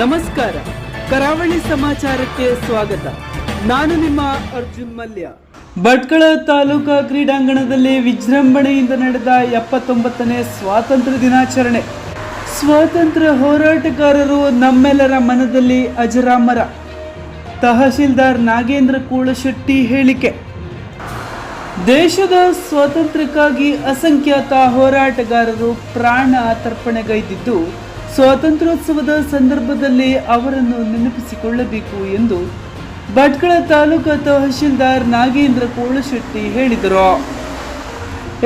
ನಮಸ್ಕಾರ. ಕರಾವಳಿ ಸಮಾಚಾರಕ್ಕೆ ಸ್ವಾಗತ. ನಾನು ನಿಮ್ಮ ಅರ್ಜುನ್ ಮಲ್ಯ. ಭಟ್ಕಳ ತಾಲೂಕಾ ಕ್ರೀಡಾಂಗಣದಲ್ಲಿ ವಿಜೃಂಭಣೆಯಿಂದ ನಡೆದ ಎಪ್ಪತ್ತೊಂಬತ್ತನೇ ಸ್ವಾತಂತ್ರ್ಯ ದಿನಾಚರಣೆ. ಸ್ವಾತಂತ್ರ್ಯ ಹೋರಾಟಗಾರರು ನಮ್ಮೆಲ್ಲರ ಮನದಲ್ಲಿ ಅಜರಾಮರ. ತಹಶೀಲ್ದಾರ್ ನಾಗೇಂದ್ರ ಕೂಳಶೆಟ್ಟಿ ಹೇಳಿಕೆ. ದೇಶದ ಸ್ವಾತಂತ್ರ್ಯಕ್ಕಾಗಿ ಅಸಂಖ್ಯಾತ ಹೋರಾಟಗಾರರು ಪ್ರಾಣ ತರ್ಪಣೆಗೈದಿದ್ದು ಸ್ವಾತಂತ್ರ್ಯೋತ್ಸವದ ಸಂದರ್ಭದಲ್ಲಿ ಅವರನ್ನು ನೆನಪಿಸಿಕೊಳ್ಳಬೇಕು ಎಂದು ಭಟ್ಕಳ ತಾಲೂಕಾ ತಹಶೀಲ್ದಾರ್ ನಾಗೇಂದ್ರ ಕೋಳಶೆಟ್ಟಿ ಹೇಳಿದರು.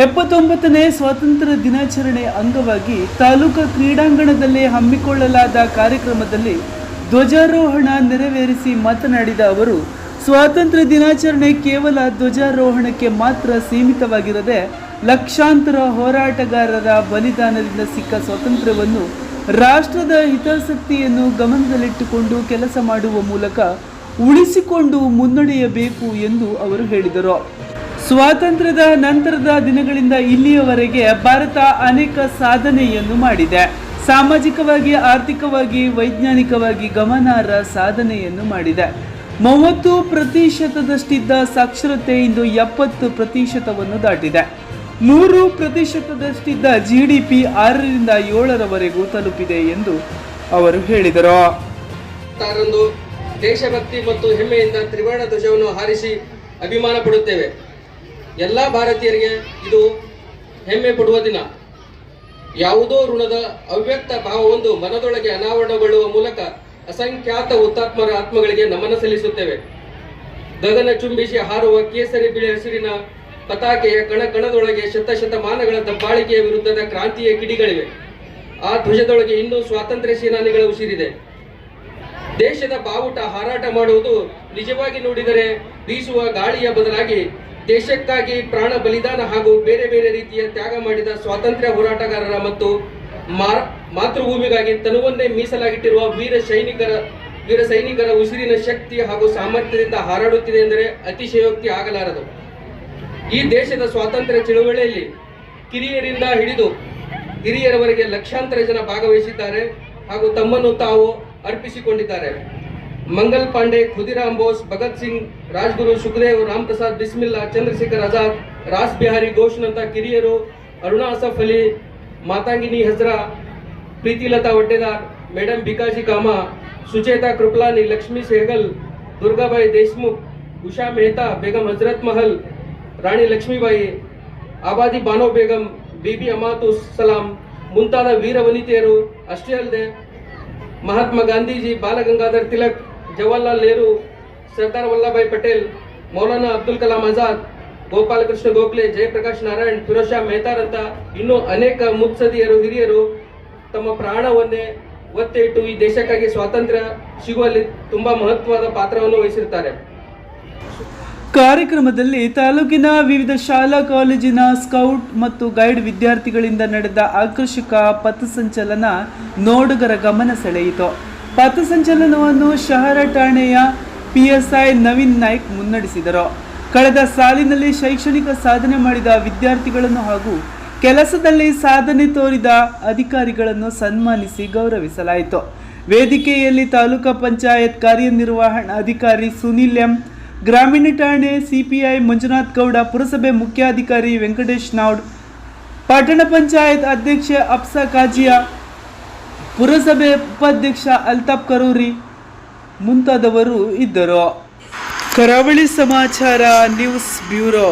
ಎಪ್ಪತ್ತೊಂಬತ್ತನೇ ಸ್ವಾತಂತ್ರ್ಯ ದಿನಾಚರಣೆ ಅಂಗವಾಗಿ ತಾಲೂಕು ಕ್ರೀಡಾಂಗಣದಲ್ಲಿ ಹಮ್ಮಿಕೊಳ್ಳಲಾದ ಕಾರ್ಯಕ್ರಮದಲ್ಲಿ ಧ್ವಜಾರೋಹಣ ನೆರವೇರಿಸಿ ಮಾತನಾಡಿದ ಅವರು, ಸ್ವಾತಂತ್ರ್ಯ ದಿನಾಚರಣೆ ಕೇವಲ ಧ್ವಜಾರೋಹಣಕ್ಕೆ ಮಾತ್ರ ಸೀಮಿತವಾಗಿರದೆ ಲಕ್ಷಾಂತರ ಹೋರಾಟಗಾರರ ಬಲಿದಾನದಿಂದ ಸಿಕ್ಕ ಸ್ವಾತಂತ್ರ್ಯವನ್ನು ರಾಷ್ಟ್ರದ ಹಿತಾಸಕ್ತಿಯನ್ನು ಗಮನದಲ್ಲಿಟ್ಟುಕೊಂಡು ಕೆಲಸ ಮಾಡುವ ಮೂಲಕ ಉಳಿಸಿಕೊಂಡು ಮುನ್ನಡೆಯಬೇಕು ಎಂದು ಅವರು ಹೇಳಿದರು. ಸ್ವಾತಂತ್ರ್ಯದ ನಂತರದ ದಿನಗಳಿಂದ ಇಲ್ಲಿಯವರೆಗೆ ಭಾರತ ಅನೇಕ ಸಾಧನೆಯನ್ನು ಮಾಡಿದೆ. ಸಾಮಾಜಿಕವಾಗಿ, ಆರ್ಥಿಕವಾಗಿ, ವೈಜ್ಞಾನಿಕವಾಗಿ ಗಮನಾರ್ಹ ಸಾಧನೆಯನ್ನು ಮಾಡಿದೆ. ಮೂವತ್ತು ಪ್ರತಿಶತದಷ್ಟಿದ್ದ ಸಾಕ್ಷರತೆ ಇಂದು ಎಪ್ಪತ್ತು ಪ್ರತಿಶತವನ್ನು ದಾಟಿದೆ. ನೂರು ಪ್ರತಿಶತದಷ್ಟಿದ್ದ ಜಿ ಡಿ ಪಿ ಆರರಿಂದ ಏಳರವರೆಗೂ ತಲುಪಿದೆ ಎಂದು ಅವರು ಹೇಳಿದರು. ದೇಶಭಕ್ತಿ ಮತ್ತು ಹೆಮ್ಮೆಯಿಂದ ತ್ರಿವರ್ಣ ಧ್ವಜವನ್ನು ಹಾರಿಸಿ ಅಭಿಮಾನ ಪಡುತ್ತೇವೆ. ಎಲ್ಲ ಭಾರತೀಯರಿಗೆ ಇದು ಹೆಮ್ಮೆ ಪಡುವ ದಿನ. ಯಾವುದೋ ಋಣದ ಅವ್ಯಕ್ತ ಭಾವವೊಂದು ಮನದೊಳಗೆ ಅನಾವರಣಗೊಳ್ಳುವ ಮೂಲಕ ಅಸಂಖ್ಯಾತ ಹುತಾತ್ಮರ ಆತ್ಮಗಳಿಗೆ ನಮನ ಸಲ್ಲಿಸುತ್ತೇವೆ. ಗಗನ ಚುಂಬಿಸಿ ಹಾರುವ ಕೇಸರಿ ಬಿಳಿ ಹಸಿರಿನ ಪತಾಕೆಯ ಕಣ ಕಣದೊಳಗೆ ಶತಶತಮಾನಗಳ ದಬ್ಬಾಳಿಕೆಯ ವಿರುದ್ಧದ ಕ್ರಾಂತಿಯ ಕಿಡಿಗಳಿವೆ. ಆ ಧ್ವಜದೊಳಗೆ ಇನ್ನೂ ಸ್ವಾತಂತ್ರ್ಯ ಸೇನಾನಿಗಳ ಉಸಿರಿದೆ. ದೇಶದ ಬಾವುಟ ಹಾರಾಟ ಮಾಡುವುದು ನಿಜವಾಗಿ ನೋಡಿದರೆ ಬೀಸುವ ಗಾಳಿಯ ಬದಲಾಗಿ ದೇಶಕ್ಕಾಗಿ ಪ್ರಾಣ ಬಲಿದಾನ ಹಾಗೂ ಬೇರೆ ಬೇರೆ ರೀತಿಯ ತ್ಯಾಗ ಮಾಡಿದ ಸ್ವಾತಂತ್ರ್ಯ ಹೋರಾಟಗಾರರ ಮತ್ತು ಮಾತೃಭೂಮಿಗಾಗಿ ತನುವನ್ನೇ ಮೀಸಲಾಗಿಟ್ಟಿರುವ ವೀರ ಸೈನಿಕರ ವೀರ ಸೈನಿಕರ ಉಸಿರಿನ ಶಕ್ತಿ ಹಾಗೂ ಸಾಮರ್ಥ್ಯದಿಂದ ಹಾರಾಡುತ್ತಿದೆ ಎಂದರೆ ಅತಿಶಯೋಕ್ತಿ ಆಗಲಾರದು. ಈ ದೇಶದ ಸ್ವಾತಂತ್ರ್ಯ ಚಳುವಳಿಯಲ್ಲಿ ಕಿರಿಯರಿಂದ ಹಿಡಿದು ಹಿರಿಯರವರೆಗೆ ಲಕ್ಷಾಂತರ ಜನ ಭಾಗವಹಿಸಿದ್ದಾರೆ ಹಾಗೂ ತಮ್ಮನ್ನು ತಾವು ಅರ್ಪಿಸಿಕೊಂಡಿದ್ದಾರೆ. ಮಂಗಲ್ ಪಾಂಡೆ, ಖುದಿರಾಮ್ ಬೋಸ್, ಭಗತ್ ಸಿಂಗ್, ರಾಜ್ಗುರು ಸುಖದೇವ್ ರಾಮ್ ಪ್ರಸಾದ್ ಬಿಸ್ಮಿಲ್ಲಾ, ಚಂದ್ರಶೇಖರ್ ಆಜಾದ್, ರಾಸ್ ಬಿಹಾರಿ ಘೋಷ್ನಂತ ಕಿರಿಯರು ಅರುಣಾ ಅಸಫ್ ಅಲಿ, ಮಾತಾಂಗಿನಿ ಹಜ್ರಾ, ಪ್ರೀತಿಲತಾ ಒಡ್ಡೆದಾರ್ ಮೇಡಮ್ ಬಿಕಾಜಿ ಕಾಮ, ಸುಚೇತಾ ಕೃಪ್ಲಾನಿ, ಲಕ್ಷ್ಮೀ ಸೆಹಗಲ್, ದುರ್ಗಾಬಾಯಿ ದೇಶ್ಮುಖ್, ಉಷಾ ಮೆಹ್ತಾ, ಬೇಗಂ ಹಜರತ್ ಮಹಲ್ ರಾಣಿ ಲಕ್ಷ್ಮೀಬಾಯಿ, ಆಬಾದಿ ಬಾನೋ ಬೇಗಂ, ಬಿಬಿ ಅಮಾತು ಸಲಾಂ, ಮುಂತಾದ ವೀರ ವನಿತೆಯರು, ಅಷ್ಟೇ ಅಲ್ಲದೆ ಮಹಾತ್ಮ ಗಾಂಧೀಜಿ, ಬಾಲಗಂಗಾಧರ್ ತಿಲಕ್, ಜವಾಹರ್ಲಾಲ್ ನೆಹರು, ಸರ್ದಾರ್ ವಲ್ಲಭಾಯ್ ಪಟೇಲ್, ಮೌಲಾನಾ ಅಬ್ದುಲ್ ಕಲಾಂ ಆಜಾದ್, ಗೋಪಾಲಕೃಷ್ಣ ಗೋಖಲೆ, ಜಯಪ್ರಕಾಶ್ ನಾರಾಯಣ್, ಫಿರೋಜ್ ಶಾ ಮೆಹತಾರಂತ ಇನ್ನೂ ಅನೇಕ ಮುತ್ಸದಿಯರು, ಹಿರಿಯರು ತಮ್ಮ ಪ್ರಾಣವನ್ನೇ ಒತ್ತೆ ಇಟ್ಟು ಈ ದೇಶಕ್ಕಾಗಿ ಸ್ವಾತಂತ್ರ್ಯ ಸಿಗುವಲ್ಲಿ ತುಂಬಾ ಮಹತ್ವದ ಪಾತ್ರವನ್ನು ವಹಿಸಿರ್ತಾರೆ ಕಾರ್ಯಕ್ರಮದಲ್ಲಿ ತಾಲೂಕಿನ ವಿವಿಧ ಶಾಲಾ, ಕಾಲೇಜಿನ ಸ್ಕೌಟ್ ಮತ್ತು ಗೈಡ್ ವಿದ್ಯಾರ್ಥಿಗಳಿಂದ ನಡೆದ ಆಕರ್ಷಕ ಪಥಸಂಚಲನ ನೋಡುಗರ ಗಮನ ಸೆಳೆಯಿತು. ಪಥಸಂಚಲನವನ್ನು ಶಹರ ಠಾಣೆಯ ಪಿಎಸ್ಐ ನವೀನ್ ನಾಯ್ಕ್ ಮುನ್ನಡೆಸಿದರು. ಕಳೆದ ಸಾಲಿನಲ್ಲಿ ಶೈಕ್ಷಣಿಕ ಸಾಧನೆ ಮಾಡಿದ ವಿದ್ಯಾರ್ಥಿಗಳನ್ನು ಹಾಗೂ ಕೆಲಸದಲ್ಲಿ ಸಾಧನೆ ತೋರಿದ ಅಧಿಕಾರಿಗಳನ್ನು ಸನ್ಮಾನಿಸಿ ಗೌರವಿಸಲಾಯಿತು. ವೇದಿಕೆಯಲ್ಲಿ ತಾಲೂಕಾ ಪಂಚಾಯತ್ ಕಾರ್ಯನಿರ್ವಹಣಾಧಿಕಾರಿ ಸುನಿಲ್ ಎಂ. ಗ್ರಾಮೀಣ ಠಾಣೆ ಸಿಪಿಐ ಮಂಜುನಾಥ್ ಗೌಡ ಪುರಸಭೆ ಮುಖ್ಯಾಧಿಕಾರಿ ವೆಂಕಟೇಶ್ ನಾವ್ಡ್ ಪಟ್ಟಣ ಪಂಚಾಯತ್ ಅಧ್ಯಕ್ಷೆ ಅಪ್ಸಾ ಕಾಜಿಯಾ, ಪುರಸಭೆ ಉಪಾಧ್ಯಕ್ಷ ಅಲ್ತಾಫ್ ಕರೂರಿ ಮುಂತಾದವರು ಇದ್ದರು. ಕರಾವಳಿ ಸಮಾಚಾರ ನ್ಯೂಸ್ ಬ್ಯೂರೋ.